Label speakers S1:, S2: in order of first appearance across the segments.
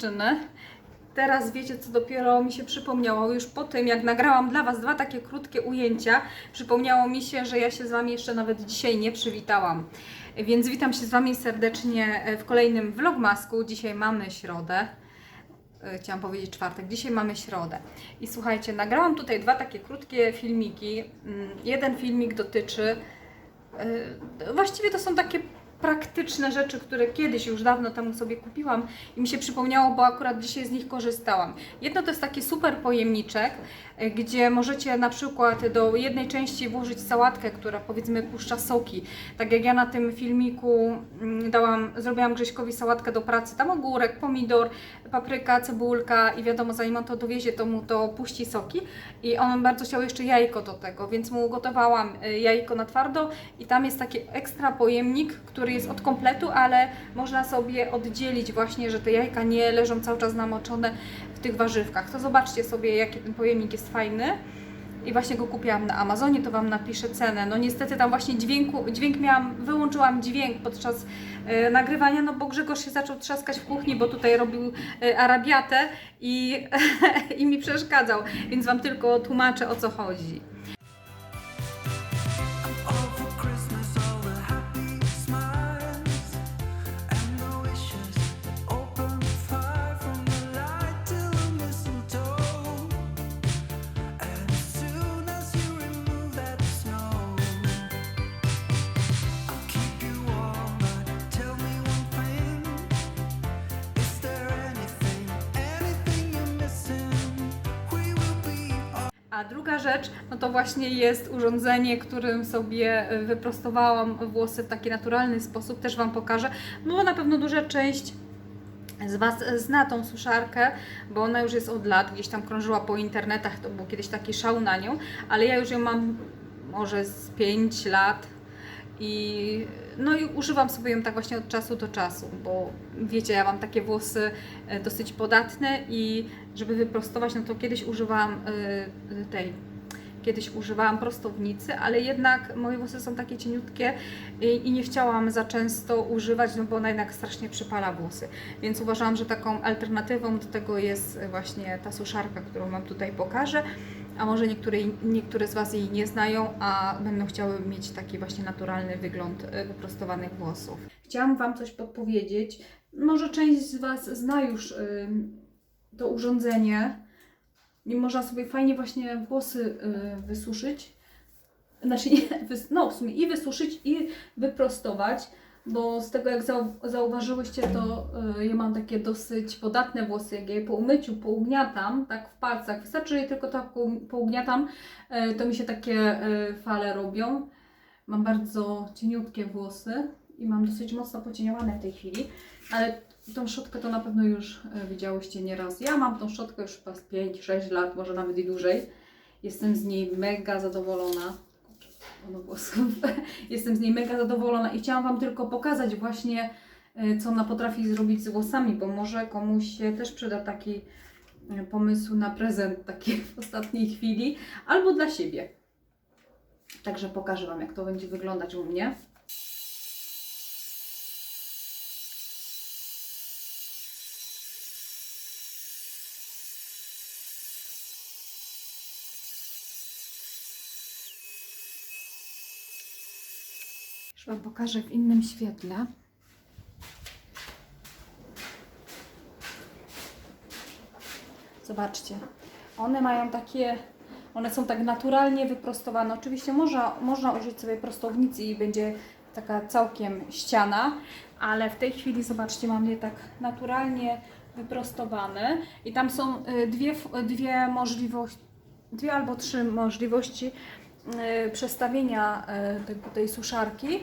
S1: Dziewczyny. Teraz wiecie, co dopiero mi się przypomniało. Już po tym, jak nagrałam dla Was dwa takie krótkie ujęcia, przypomniało mi się, że ja się z Wami jeszcze nawet dzisiaj nie przywitałam. Więc witam się z Wami serdecznie w kolejnym vlogmasku. Dzisiaj mamy środę. E, Chciałam powiedzieć czwartek. Dzisiaj mamy środę. I słuchajcie, nagrałam tutaj dwa takie krótkie filmiki. Mm, Jeden filmik dotyczy E, Właściwie to są takie praktyczne rzeczy, które kiedyś już dawno temu sobie kupiłam i mi się przypomniało, bo akurat dzisiaj z nich korzystałam. Jedno to jest taki super pojemniczek, e, gdzie możecie na przykład do jednej części włożyć sałatkę, która powiedzmy puszcza soki. Tak jak ja na tym filmiku mm, dałam, zrobiłam Grześkowi sałatkę do pracy, tam ogórek, pomidor, papryka, cebulka i wiadomo, zanim on to dowiezie, to mu to puści soki i on bardzo chciał jeszcze jajko do tego, więc mu ugotowałam y, jajko na twardo i tam jest taki ekstra pojemnik, który jest od kompletu, ale można sobie oddzielić właśnie, że te jajka nie leżą cały czas namoczone w tych warzywkach. To zobaczcie sobie, jaki ten pojemnik jest fajny. I właśnie go kupiłam na Amazonie, to Wam napiszę cenę. No niestety tam właśnie dźwięku, dźwięk miałam, wyłączyłam dźwięk podczas e, nagrywania, no bo Grzegorz się zaczął trzaskać w kuchni, bo tutaj robił e, arabiatę i, i mi przeszkadzał, więc Wam tylko tłumaczę o co chodzi. A druga rzecz, no to właśnie jest urządzenie, którym sobie y, wyprostowałam włosy w taki naturalny sposób. Też Wam pokażę, bo na pewno duża część z Was zna tą suszarkę, bo ona już jest od lat, gdzieś tam krążyła po internetach, to był kiedyś taki szał na nią, ale ja już ją mam może z 5 lat i no i używam sobie ją tak właśnie od czasu do czasu, bo wiecie, ja mam takie włosy e, dosyć podatne i żeby wyprostować, no to kiedyś używałam e, tej Kiedyś używałam prostownicy, ale jednak moje włosy są takie cieniutkie i, nie chciałam za często używać, no bo ona jednak strasznie przypala włosy. Więc uważałam, że taką alternatywą do tego jest właśnie ta suszarka, którą Wam tutaj pokażę. A może niektóre, niektóre z Was jej nie znają, a będą chciały mieć taki właśnie naturalny wygląd e, wyprostowanych włosów. Chciałam Wam coś podpowiedzieć. Może część z Was zna już ym, to urządzenie. I można sobie fajnie właśnie włosy y, wysuszyć. Znaczy, nie, no w sumie i wysuszyć, i wyprostować, bo z tego jak zau, zauważyłyście, to y, ja mam takie dosyć podatne włosy. Jak je po umyciu pougniatam, tak w palcach, wystarczy je tylko tak poug- pougniatam, y, to mi się takie y, fale robią. Mam bardzo cieniutkie włosy i mam dosyć mocno pocieniowane w tej chwili, ale tą szczotkę to na pewno już e, widziałyście nieraz. Ja mam tą szczotkę już chyba z 5-6 lat, może nawet i dłużej. Jestem z niej mega zadowolona. Ono włosów. Jestem z niej mega zadowolona i chciałam Wam tylko pokazać właśnie, e, co ona potrafi zrobić z włosami, bo może komuś się też przyda taki e, pomysł na prezent taki w ostatniej chwili, albo dla siebie. Także pokażę Wam, jak to będzie wyglądać u mnie. Już Wam pokażę w innym świetle. Zobaczcie, one mają takie, one są tak naturalnie wyprostowane. Oczywiście można, można użyć sobie prostownicy i będzie taka całkiem ściana, ale w tej chwili zobaczcie, mam je tak naturalnie wyprostowane i tam są y, dwie, dwie możliwości, dwie albo trzy możliwości przestawienia y, tej suszarki,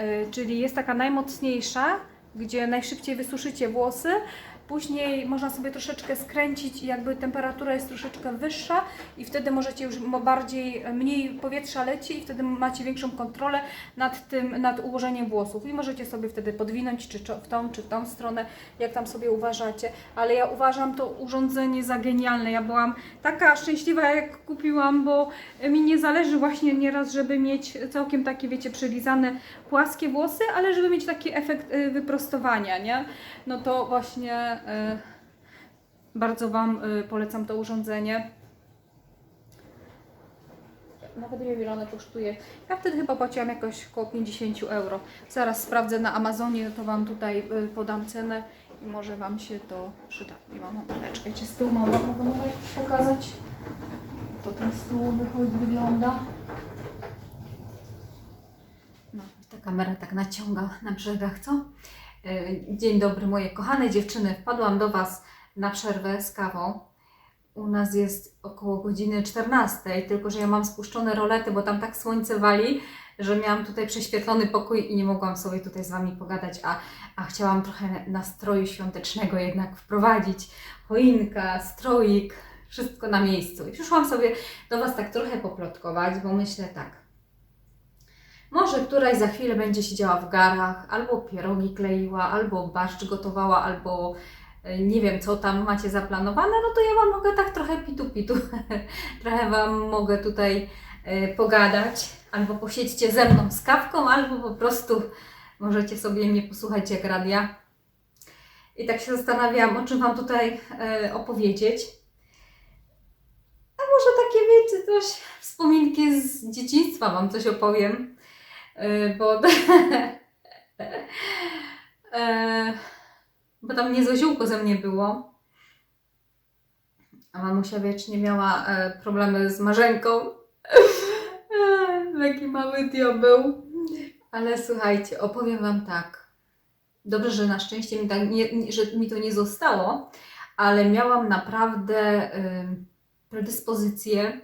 S1: Y, czyli jest taka najmocniejsza, gdzie najszybciej wysuszycie włosy. Później można sobie troszeczkę skręcić i jakby temperatura jest troszeczkę wyższa i wtedy możecie już bardziej, mniej powietrza leci i wtedy macie większą kontrolę nad tym, nad ułożeniem włosów i możecie sobie wtedy podwinąć czy w tą, czy w tą stronę, jak tam sobie uważacie. Ale ja uważam to urządzenie za genialne. Ja byłam taka szczęśliwa jak kupiłam, bo mi nie zależy właśnie nieraz, żeby mieć całkiem takie, wiecie, przylizane, płaskie włosy, ale żeby mieć taki efekt y, wyprostowania, nie? No to właśnie bardzo Wam e, polecam to urządzenie. Nawet nie wiem ile one kosztuje. Ja wtedy chyba płaciłam jakoś około 50 euro. Zaraz sprawdzę na Amazonie, to Wam tutaj y, podam cenę i może Wam się to przyda. Nie mam chwileczkę, czy z tyłu mam Wam mogę pokazać. To ten tyłu wychodzi, wygląda. No, ta kamera tak naciąga na brzegach, co? Y, Dzień dobry moje kochane dziewczyny. Wpadłam do Was na przerwę z kawą. U nas jest około godziny 14, tylko że ja mam spuszczone rolety, bo tam tak słońce wali, że miałam tutaj prześwietlony pokój i nie mogłam sobie tutaj z Wami pogadać, a, a chciałam trochę nastroju świątecznego jednak wprowadzić. Choinka, stroik, wszystko na miejscu. I przyszłam sobie do Was tak trochę poplotkować, bo myślę tak. Może któraś za chwilę będzie siedziała w garach, albo pierogi kleiła, albo barszcz gotowała, albo e, nie wiem, co tam macie zaplanowane, no to ja Wam mogę tak trochę pitu-pitu, trochę Wam mogę tutaj e, pogadać, albo posiedźcie ze mną z kawką, albo po prostu możecie sobie mnie posłuchać jak radia. I tak się zastanawiam, o czym Wam tutaj e, opowiedzieć. A może takie, wiecie, coś, wspominki z dzieciństwa Wam coś opowiem, bo... e, bo tam niezłe ziółko ze mnie było. A mamusia wiecznie miała e, problemy z marzenką. e, taki mały diabeł. Ale słuchajcie, opowiem Wam tak. Dobrze, że na szczęście mi, tak nie, że mi to nie zostało, ale miałam naprawdę predyspozycję,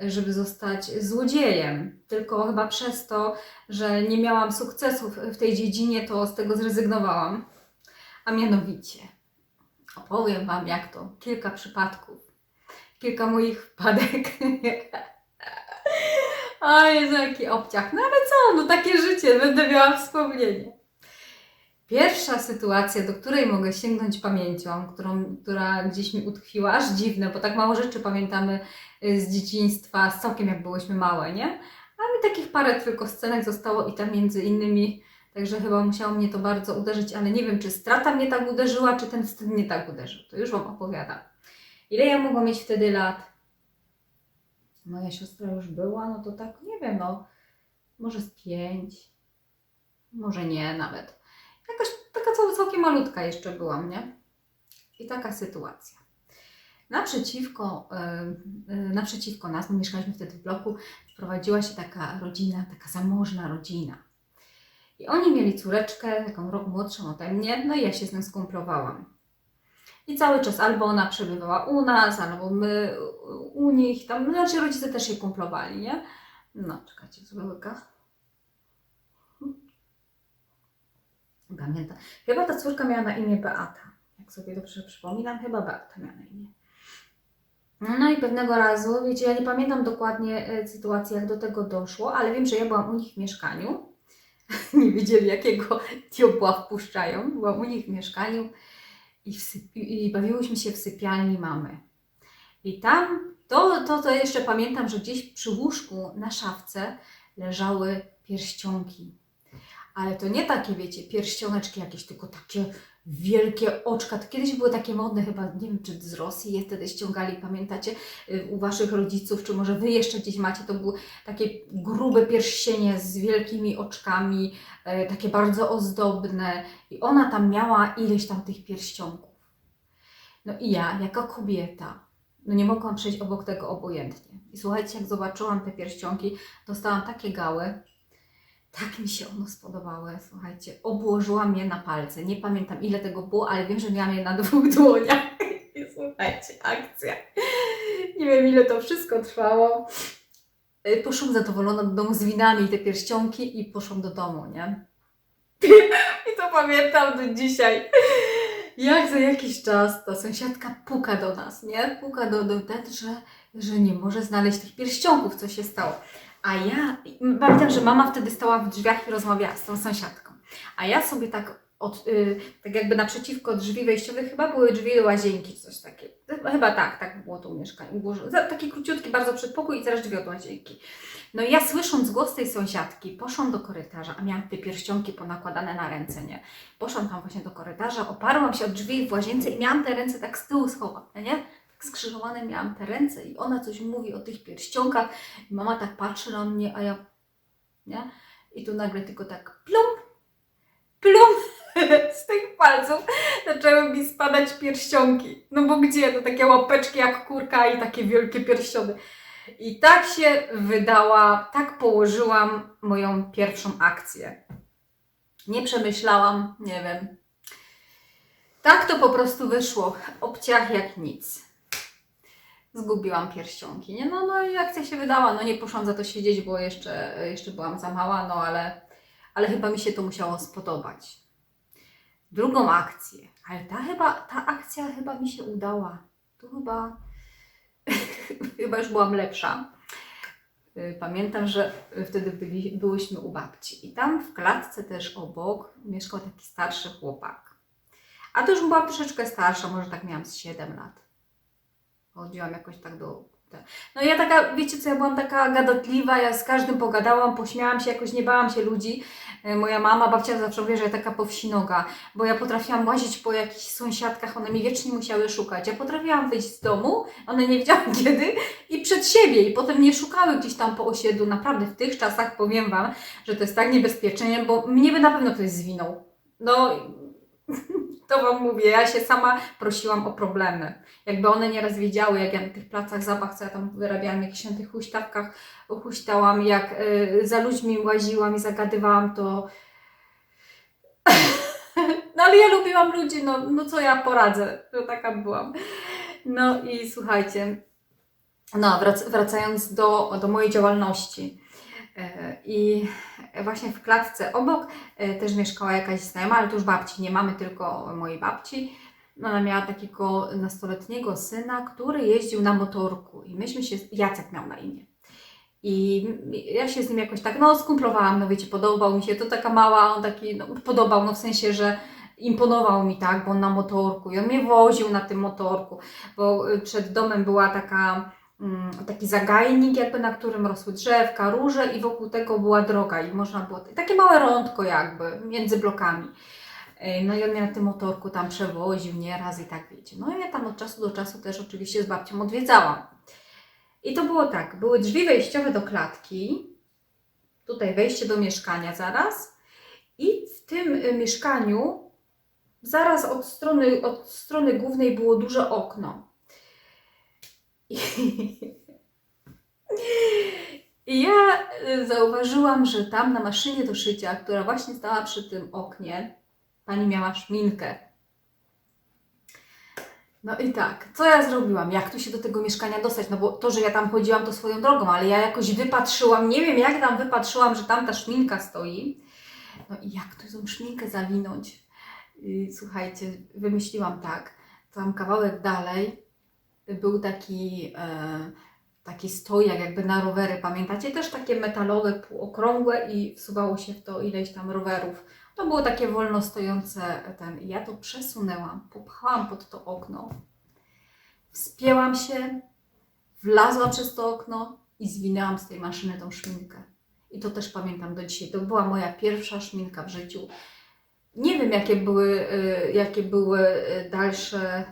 S1: żeby zostać złodziejem. Tylko chyba przez to, że nie miałam sukcesów w tej dziedzinie, to z tego zrezygnowałam. A mianowicie, opowiem Wam jak to, kilka przypadków, kilka moich wpadek. A Jezu, jaki obciach. No ale co, no takie życie, będę miała wspomnienie. Pierwsza sytuacja, do której mogę sięgnąć pamięcią, którą, która gdzieś mi utkwiła, aż dziwne, bo tak mało rzeczy pamiętamy z dzieciństwa, z całkiem jak byłyśmy małe, nie? A mi takich parę tylko scenek zostało i tam między innymi Także chyba musiało mnie to bardzo uderzyć, ale nie wiem, czy strata mnie tak uderzyła, czy ten wstyd mnie tak uderzył. To już Wam opowiadam. Ile ja mogłam mieć wtedy lat? Moja siostra już była, no to tak, nie wiem, no, może z pięć, może nie nawet. Jakaś taka cał, całkiem malutka jeszcze byłam, nie? I taka sytuacja. Naprzeciwko, yy, yy, naprzeciwko nas, my mieszkaliśmy wtedy w bloku, prowadziła się taka rodzina, taka zamożna rodzina. I oni mieli córeczkę, taką rok młodszą ode mnie, no i ja się z nią skumplowałam. I cały czas albo ona przebywała u nas, albo my u- nich, tam, znaczy rodzice też się kumplowali, nie? No, czekajcie, z łyka. Pamiętam. Chyba ta córka miała na imię Beata. Jak sobie dobrze przypominam, chyba Beata miała na imię. No i pewnego razu, wiecie, ja nie pamiętam dokładnie e, sytuacji, jak do tego doszło, ale wiem, że ja byłam u nich w mieszkaniu nie wiedzieli, jakiego diabła wpuszczają. Byłam u nich w mieszkaniu i, wsyp- i bawiłyśmy się w sypialni mamy. I tam, to, to, to jeszcze pamiętam, że gdzieś przy łóżku na szafce leżały pierścionki. Ale to nie takie, wiecie, pierścioneczki jakieś, tylko takie wielkie oczka. Kiedyś były takie modne, chyba, nie wiem, czy z Rosji je wtedy ściągali, pamiętacie, y, u Waszych rodziców, czy może Wy jeszcze gdzieś macie, to były takie grube pierścienie z wielkimi oczkami, e, takie bardzo ozdobne i ona tam miała ileś tam tych pierścionków. No i ja, jako kobieta, no nie mogłam przejść obok tego obojętnie. I słuchajcie, jak zobaczyłam te pierścionki, dostałam takie gały, tak mi się one spodobały, słuchajcie, obłożyłam je na palce. Nie pamiętam ile tego było, ale wiem, że miałam je na dwóch dłoniach. I słuchajcie, akcja. Nie wiem ile to wszystko trwało. Y, Poszłam zadowolona do domu z winami i te pierścionki i poszłam do domu, nie? I to pamiętam do dzisiaj. Jak za jakiś czas ta sąsiadka puka do nas, nie? Puka do, do ten, że, że nie może znaleźć tych pierścionków, co się stało. A ja, pamiętam, że mama wtedy stała w drzwiach i rozmawiała z tą sąsiadką. A ja sobie tak, od, y, tak jakby naprzeciwko drzwi wejściowych, chyba były drzwi do łazienki, coś takiego. Chyba tak, tak było to mieszkanie. Taki króciutki bardzo przedpokój i zaraz drzwi od łazienki. No i ja słysząc głos tej sąsiadki, poszłam do korytarza, a miałam te pierścionki ponakładane na ręce, nie? Poszłam tam właśnie do korytarza, oparłam się o drzwi w łazience i miałam te ręce tak z tyłu schowane, nie? Skrzyżowane miałam te ręce i ona coś mówi o tych pierścionkach i mama tak patrzy na mnie, a ja, nie? I tu nagle tylko tak plum, plum z tych palców zaczęły mi spadać pierścionki. No bo gdzie? To takie łapeczki jak kurka i takie wielkie pierściony. I tak się wydała, tak położyłam moją pierwszą akcję. Nie przemyślałam, nie wiem. Tak to po prostu wyszło. Obciach jak nic. Zgubiłam pierścionki, nie? No, no i akcja się wydała. No nie poszłam za to siedzieć, bo jeszcze, jeszcze byłam za mała, no ale, ale chyba mi się to musiało spodobać. Drugą akcję, ale ta chyba, ta akcja chyba mi się udała. Tu chyba chyba już byłam lepsza. Y, Pamiętam, że wtedy byli, byłyśmy u babci i tam w klatce też obok mieszkał taki starszy chłopak. A to już byłam troszeczkę starsza, może tak miałam z 7 lat. Chodziłam jakoś tak do... No ja taka, wiecie co, ja byłam taka gadatliwa, ja z każdym pogadałam, pośmiałam się, jakoś nie bałam się ludzi. Y, Moja mama, babcia zawsze mówi, że ja taka powsinoga, bo ja potrafiłam łazić po jakichś sąsiadkach, one mi wiecznie musiały szukać. Ja potrafiłam wyjść z domu, one nie wiedziały kiedy i przed siebie i potem nie szukały gdzieś tam po osiedlu. Naprawdę w tych czasach powiem Wam, że to jest tak niebezpieczne, bo mnie by na pewno ktoś zwinął. No, to Wam mówię, ja się sama prosiłam o problemy. Jakby one nieraz wiedziały, jak ja na tych placach zabaw, co ja tam wyrabiałam, jak się na tych huśtawkach huśtałam, jak y, za ludźmi łaziłam i zagadywałam, to no ale ja lubiłam ludzi, no, no co ja poradzę, że taka byłam. No i słuchajcie, no wrac- wracając do, do mojej działalności. E, I właśnie w klatce obok e, też mieszkała jakaś znajoma, ale to już babci, nie mamy tylko mojej babci. No, Ona miała takiego nastoletniego syna, który jeździł na motorku i myśmy się, Jacek miał na imię. I ja się z nim jakoś tak, no skumplowałam, no wiecie, podobał mi się, to taka mała, on taki, no podobał, no w sensie, że imponował mi tak, bo on na motorku i on mnie woził na tym motorku, bo y, przed domem była taka, taki zagajnik jakby, na którym rosły drzewka, róże i wokół tego była droga i można było, takie małe rądko jakby, między blokami. Y, No i on mnie na tym motorku tam przewoził nieraz i tak wiecie. No i ja tam od czasu do czasu też oczywiście z babcią odwiedzałam. I to było tak, były drzwi wejściowe do klatki, tutaj wejście do mieszkania zaraz i w tym y, mieszkaniu zaraz od strony, od strony głównej było duże okno. I, I ja y, zauważyłam, że tam na maszynie do szycia, która właśnie stała przy tym oknie, pani miała szminkę. No i tak, co ja zrobiłam? Jak tu się do tego mieszkania dostać? No bo to, że ja tam chodziłam, to swoją drogą, ale ja jakoś wypatrzyłam, nie wiem jak tam wypatrzyłam, że tam ta szminka stoi. No i jak tu tą szminkę zawinąć? Yy, Słuchajcie, wymyśliłam tak. Tam kawałek dalej był taki, e, taki stojak jakby na rowery, pamiętacie? Też takie metalowe, półokrągłe i wsuwało się w to ileś tam rowerów. To było takie wolno stojące ten. I ja to przesunęłam, popchałam pod to okno, wspięłam się, wlazłam przez to okno i zwinęłam z tej maszyny tą szminkę. I to też pamiętam do dzisiaj. To była moja pierwsza szminka w życiu. Nie wiem, jakie były, y, jakie były dalsze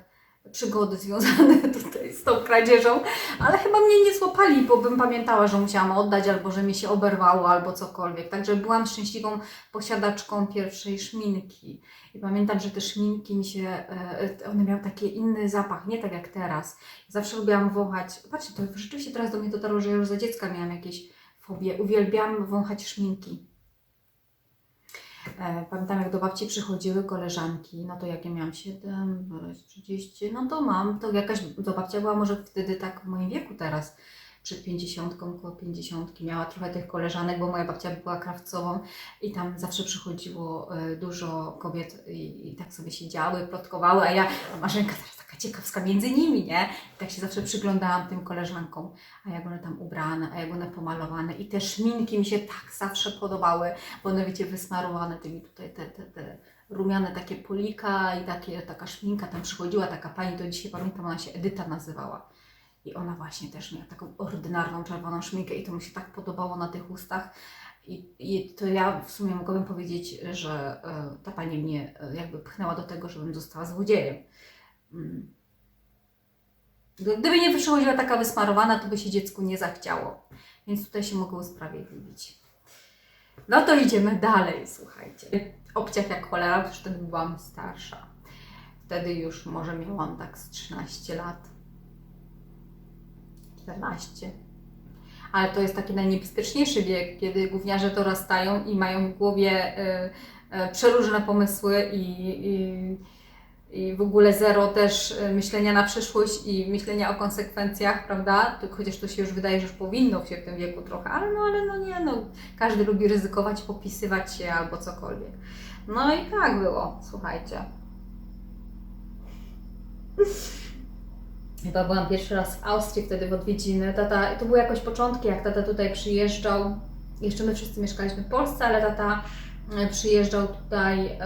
S1: przygody związane tutaj z tą kradzieżą, ale chyba mnie nie złapali, bo bym pamiętała, że musiałam oddać, albo że mi się oberwało, albo cokolwiek. Także byłam szczęśliwą posiadaczką pierwszej szminki. I pamiętam, że te szminki mi się, e, one miały taki inny zapach, nie tak jak teraz. Zawsze lubiłam wąchać, patrzcie, to rzeczywiście teraz do mnie dotarło, że ja już za dziecka miałam jakieś fobie. Uwielbiam wąchać szminki. E, Pamiętam, jak do babci przychodziły koleżanki, no to jak ja miałam 7, 30, no to mam, to jakaś, to babcia była może wtedy tak w moim wieku teraz, przed 50, koło 50, miała trochę tych koleżanek, bo moja babcia była krawcową i tam zawsze przychodziło e, dużo kobiet i, i tak sobie siedziały, plotkowały, a ja, Marzenka teraz taka ciekawska między nimi, nie? I tak się zawsze przyglądałam tym koleżankom, a jak one tam ubrane, a jak one pomalowane i te szminki mi się tak zawsze podobały, bo one wiecie, wysmarowane tymi tutaj te, te, te rumiane takie polika i takie, taka szminka, tam przychodziła taka pani, to dzisiaj pamiętam, ona się Edyta nazywała. I ona właśnie też miała taką ordynarną czerwoną szminkę i to mi się tak podobało na tych ustach. I, I to ja w sumie mogłabym powiedzieć, że e, ta pani mnie e, jakby pchnęła do tego, żebym została złodziejem. Mm. Gdyby nie przychodziła taka wysmarowana, to by się dziecku nie zachciało. Więc tutaj się mogę usprawiedliwić. No to idziemy dalej, słuchajcie. Obciach jak cholera, już wtedy byłam starsza. Wtedy już może miałam tak z 13 lat. 14. Ale to jest taki najniebezpieczniejszy wiek, kiedy gówniarze dorastają i mają w głowie y, y, przeróżne pomysły i, i, i w ogóle zero też y, myślenia na przyszłość i myślenia o konsekwencjach, prawda? Chociaż to się już wydaje, że już powinno się w tym wieku trochę, ale no, ale no nie, no każdy lubi ryzykować, popisywać się albo cokolwiek. No i tak było, słuchajcie. Chyba byłam pierwszy raz w Austrii wtedy w odwiedziny. Tata, to były jakoś początki, jak tata tutaj przyjeżdżał. Jeszcze my wszyscy mieszkaliśmy w Polsce, ale tata e, przyjeżdżał tutaj,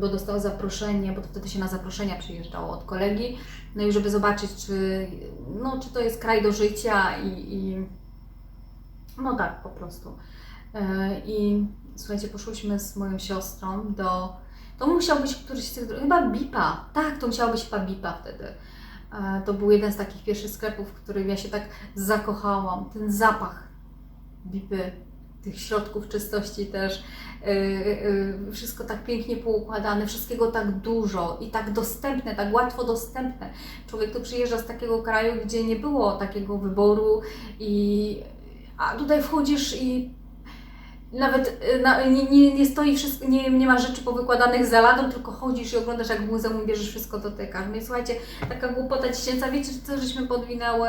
S1: bo dostał zaproszenie, bo wtedy się na zaproszenia przyjeżdżało od kolegi. No i żeby zobaczyć, czy, no, czy to jest kraj do życia i, i no tak po prostu. E, I słuchajcie, poszłyśmy z moją siostrą do. To musiał być któryś z tych. Chyba Bipa. Tak, to musiało być chyba Bipa wtedy. E, To był jeden z takich pierwszych sklepów, w którym ja się tak zakochałam. Ten zapach Bipy, tych środków czystości też. e, e, Wszystko tak pięknie poukładane, wszystkiego tak dużo i tak dostępne, tak łatwo dostępne. Człowiek tu przyjeżdża z takiego kraju, gdzie nie było takiego wyboru i a tutaj wchodzisz i nawet y, na, nie, nie, nie stoi wszystko, nie, nie ma rzeczy powykładanych za ladą, tylko chodzisz i oglądasz jak w muzeum, bierzesz wszystko, dotykasz. Więc słuchajcie, taka głupota dziecięca, wiecie co żeśmy podwinęły?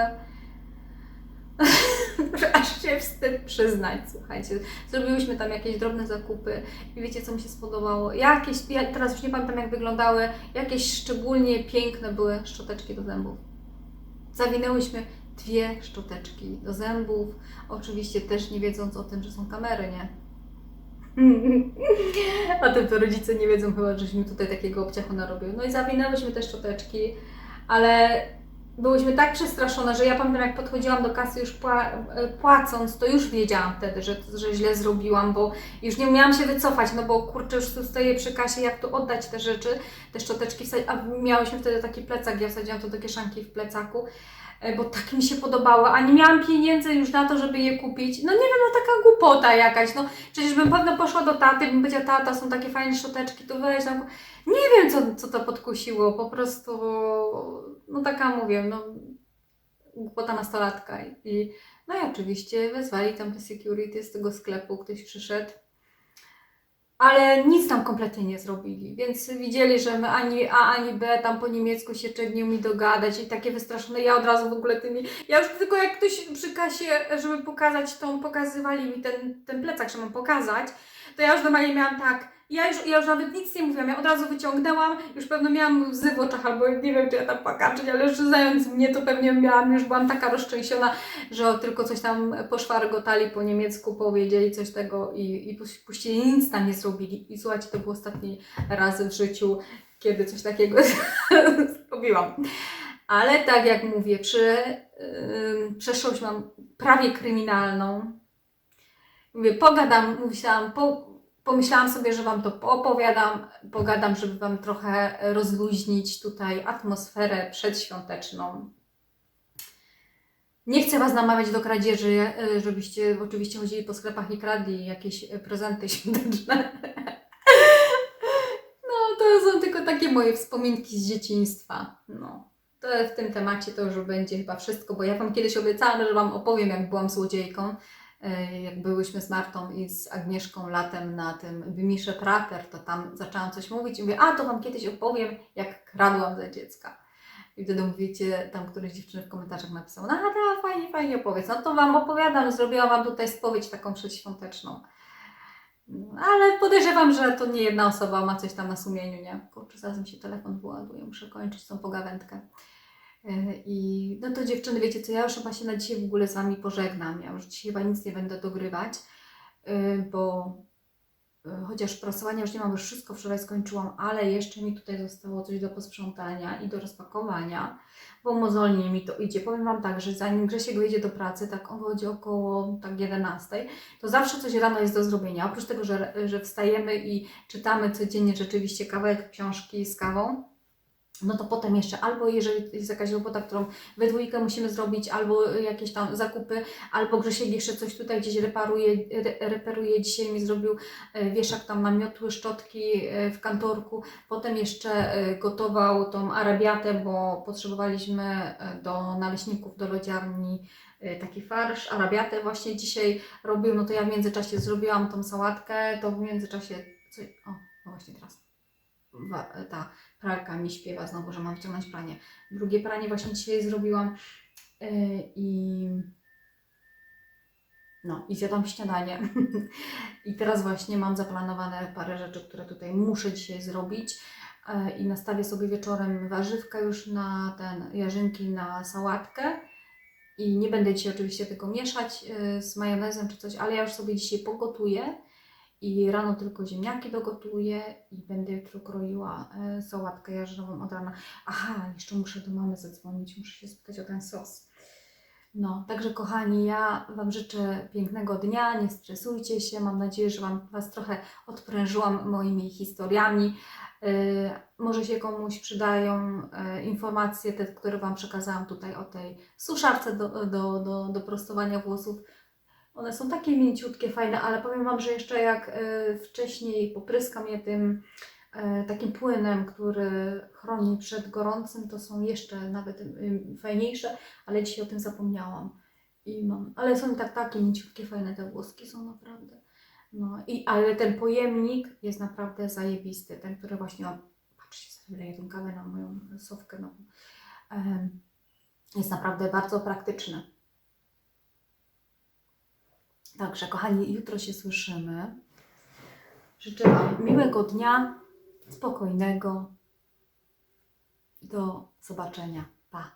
S1: Aż się wstyd przyznać, słuchajcie. Zrobiłyśmy tam jakieś drobne zakupy i wiecie co mi się spodobało? Jakieś, ja teraz już nie pamiętam jak wyglądały, jakieś szczególnie piękne były szczoteczki do zębów. Zawinęłyśmy dwie szczoteczki do zębów, oczywiście też nie wiedząc o tym, że są kamery, nie? o tym to rodzice nie wiedzą chyba, żeśmy tutaj takiego obciachu narobiły. No i zawinęłyśmy te szczoteczki, ale byłyśmy tak przestraszone, że ja pamiętam jak podchodziłam do kasy już pła- płacąc, to już wiedziałam wtedy, że, że źle zrobiłam, bo już nie umiałam się wycofać, no bo kurczę, już tu stoję przy kasie, jak tu oddać te rzeczy, te szczoteczki a miałyśmy wtedy taki plecak, ja wsadziłam to do kieszonki w plecaku, bo tak mi się podobało, a nie miałam pieniędzy już na to, żeby je kupić. No nie wiem, no taka głupota jakaś, no przecież bym pewno poszła do taty, bym powiedziała, tata, są takie fajne szczoteczki, to weź tam. Nie wiem, co, co to podkusiło, po prostu, no taka mówię, no głupota nastolatka. I, no i oczywiście wezwali tam te security z tego sklepu, ktoś przyszedł. Ale nic tam kompletnie nie zrobili, więc widzieli, że my ani A, ani B tam po niemiecku się czego nie umie dogadać i takie wystraszone. Ja od razu w ogóle tymi. Ja już tylko jak ktoś przy kasie, żeby pokazać tą, pokazywali mi ten, ten plecak, że mam pokazać, to ja już normalnie miałam tak. Ja już, ja już nawet nic nie mówiłam, ja od razu wyciągnęłam, już pewno miałam łzy w oczach, albo nie wiem, czy ja tam płakaczyć, ale już znając mnie, to pewnie miałam, już byłam taka rozczęsiona, że tylko coś tam poszwargotali po niemiecku, powiedzieli coś tego i, i puś- puścili, nic tam nie zrobili. I słuchajcie, to był ostatni raz w życiu, kiedy coś takiego zrobiłam. Ale tak jak mówię, przy, yy, przeszłość mam prawie kryminalną. Mówię, pogadam, myślałam, po, pomyślałam sobie, że Wam to opowiadam, pogadam, żeby Wam trochę rozluźnić tutaj atmosferę przedświąteczną. Nie chcę Was namawiać do kradzieży, e, żebyście oczywiście chodzili po sklepach i kradli jakieś prezenty świąteczne. No, to są tylko takie moje wspominki z dzieciństwa. No, to w tym temacie to już będzie chyba wszystko, bo ja Wam kiedyś obiecałam, że Wam opowiem, jak byłam złodziejką. E, Jak byłyśmy z Martą i z Agnieszką latem na tym Wymisze Prater, to tam zaczęłam coś mówić i mówię, a to Wam kiedyś opowiem, jak kradłam za dziecka. I wtedy mówicie, tam któreś dziewczyny w komentarzach napisało, no da, fajnie, fajnie opowiedz. No to Wam opowiadam, zrobiłam Wam tutaj spowiedź taką przedświąteczną. Ale podejrzewam, że to nie jedna osoba ma coś tam na sumieniu, nie? Kurczę, zaraz mi się telefon wyładuje, muszę kończyć tą pogawędkę. E, I no to dziewczyny, wiecie co, ja już chyba się na dzisiaj w ogóle z Wami pożegnam. Ja już dzisiaj chyba nic nie będę dogrywać, e, bo y, chociaż prasowania już nie mam, już wszystko wczoraj skończyłam, ale jeszcze mi tutaj zostało coś do posprzątania i do rozpakowania, bo mozolnie mi to idzie. Powiem Wam tak, że zanim Grzesiek wyjdzie do pracy, tak on wychodzi około tak 11, to zawsze coś rano jest do zrobienia. Oprócz tego, że, że wstajemy i czytamy codziennie rzeczywiście kawałek książki z kawą, no to potem jeszcze albo jeżeli jest jakaś robota, którą we dwójkę musimy zrobić, albo jakieś tam zakupy, albo Grzesiek jeszcze coś tutaj gdzieś reparuje, re, reperuje. Dzisiaj mi zrobił e, wieszak tam na miotły, szczotki e, w kantorku. Potem jeszcze e, gotował tą arabiatę, bo potrzebowaliśmy do naleśników, do lodziarni taki farsz, arabiatę właśnie dzisiaj robił, no to ja w międzyczasie zrobiłam tą sałatkę, to w międzyczasie, o, no właśnie teraz, ta pralka mi śpiewa znowu, że mam wyciągnąć pranie. Drugie pranie właśnie dzisiaj zrobiłam yy, i no i zjadłam śniadanie. I teraz właśnie mam zaplanowane parę rzeczy, które tutaj muszę dzisiaj zrobić. Yy, I nastawię sobie wieczorem warzywka już na ten jarzynki na sałatkę. I nie będę dzisiaj oczywiście tego mieszać yy, z majonezem czy coś, ale ja już sobie dzisiaj pogotuję. I rano tylko ziemniaki dogotuję i będę jutro kroiła e, sałatkę jarzynową od rana. Aha, jeszcze muszę do mamy zadzwonić, muszę się spytać o ten sos. No, także kochani, ja Wam życzę pięknego dnia, nie stresujcie się. Mam nadzieję, że Wam Was trochę odprężyłam moimi historiami. E, może się komuś przydają e, informacje, te, które Wam przekazałam tutaj o tej suszarce do, do, do, do prostowania włosów. One są takie mięciutkie, fajne, ale powiem Wam, że jeszcze jak e, wcześniej popryskam je tym e, takim płynem, który chroni przed gorącym, to są jeszcze nawet y, fajniejsze, ale dzisiaj o tym zapomniałam. I mam, ale są tak takie mięciutkie, fajne te włoski są naprawdę. No i ale ten pojemnik jest naprawdę zajebisty, ten, który właśnie mam, patrzcie, wleję tą kawę na moją sowkę nową. Jest naprawdę bardzo praktyczny. Także, kochani, jutro się słyszymy. Życzę Wam miłego dnia, spokojnego. Do zobaczenia. Pa.